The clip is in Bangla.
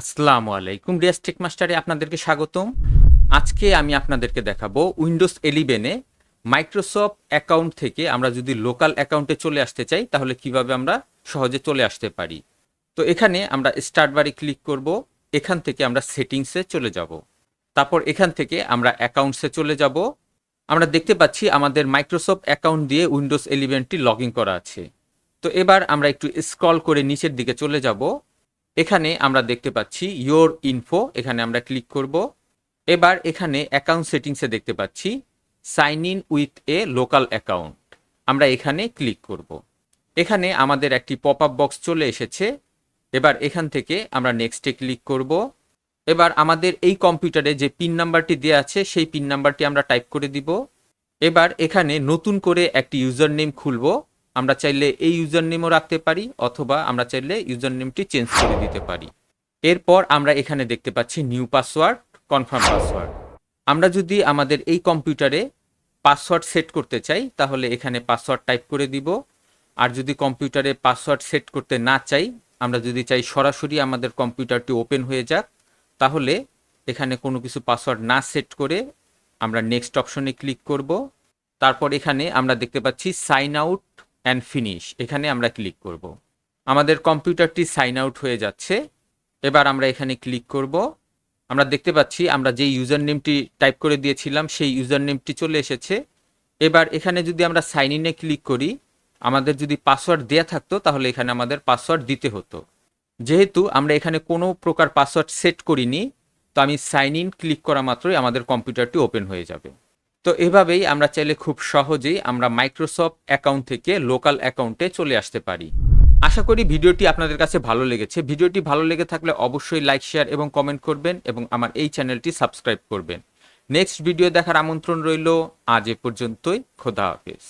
আসসালামু আলাইকুম। রিয়াজ টেক মাস্টারে আপনাদেরকে স্বাগতম। আজকে আমি আপনাদেরকে দেখাবো উইন্ডোজ এলিভেনে মাইক্রোসফট অ্যাকাউন্ট থেকে আমরা যদি লোকাল অ্যাকাউন্টে চলে আসতে চাই, তাহলে কীভাবে আমরা সহজে চলে আসতে পারি? তো এখানে আমরা স্টার্ট বারে ক্লিক করব, এখান থেকে আমরা সেটিংসে চলে যাব। তারপর এখান থেকে আমরা অ্যাকাউন্টসে চলে যাব। আমরা দেখতে পাচ্ছি আমাদের মাইক্রোসফট অ্যাকাউন্ট দিয়ে উইন্ডোজ এলিভেনটি লগ করা আছে। তো এবার আমরা একটু স্ক্রল করে নিচের দিকে চলে যাব। এখানে আমরা দেখতে পাচ্ছি ইয়োর ইনফো এখানে আমরা ক্লিক করব। এবার এখানে অ্যাকাউন্ট সেটিংসে দেখতে পাচ্ছি sign in with a local account আমরা এখানে ক্লিক করব। এখানে আমাদের একটি পপ আপ বক্স চলে এসেছে। এবার এখান থেকে আমরা নেক্সটে ক্লিক করব। এবার আমাদের এই কম্পিউটারে যে পিন নাম্বারটি দেওয়া আছে, সেই পিন নাম্বারটি আমরা টাইপ করে দিব। এবার এখানে নতুন করে একটি ইউজার নেম খুলব। আমরা চাইলে এই ইউজার নেমও রাখতে পারি অথবা আমরা চাইলে ইউজার নেমটি চেঞ্জ করে দিতে পারি। এরপর আমরা এখানে দেখতে পাচ্ছি নিউ পাসওয়ার্ড, কনফার্ম পাসওয়ার্ড। আমরা যদি আমাদের এই কম্পিউটারে পাসওয়ার্ড সেট করতে চাই, তাহলে এখানে পাসওয়ার্ড টাইপ করে দিব। আর যদি কম্পিউটারে পাসওয়ার্ড সেট করতে না চাই, আমরা যদি চাই সরাসরি আমাদের কম্পিউটারটি ওপেন হয়ে যাক, তাহলে এখানে কোনো কিছু পাসওয়ার্ড না সেট করে আমরা নেক্সট অপশনে ক্লিক করব। তারপর এখানে আমরা দেখতে পাচ্ছি সাইন আউট অ্যান্ড ফিনিশ এখানে আমরা ক্লিক করব। আমাদের কম্পিউটারটি সাইন আউট হয়ে যাচ্ছে। এবার আমরা এখানে ক্লিক করব। আমরা দেখতে পাচ্ছি, আমরা যে ইউজার নেমটি টাইপ করে দিয়েছিলাম, সেই ইউজার নেমটি চলে এসেছে। এবার এখানে যদি আমরা সাইন ইনে ক্লিক করি, আমাদের যদি পাসওয়ার্ড দেয়া থাকতো, তাহলে এখানে আমাদের পাসওয়ার্ড দিতে হতো। যেহেতু আমরা এখানে কোনো প্রকার পাসওয়ার্ড সেট করিনি, তো আমি সাইন ইন ক্লিক করা মাত্রই আমাদের কম্পিউটারটি ওপেন হয়ে যাবে। তো এভাবেই আমরা চাইলে খুব সহজেই আমরা মাইক্রোসফট অ্যাকাউন্ট থেকে লোকাল অ্যাকাউন্টে চলে আসতে পারি। আশা করি ভিডিওটি আপনাদের কাছে ভালো লেগেছে। ভিডিওটি ভালো লেগে থাকলে অবশ্যই লাইক শেয়ার এবং কমেন্ট করবেন এবং আমার এই চ্যানেলটি সাবস্ক্রাইব করবেন। নেক্সট ভিডিও দেখার আমন্ত্রণ রইল। আজ এ পর্যন্তই। খোদা হাফেজ।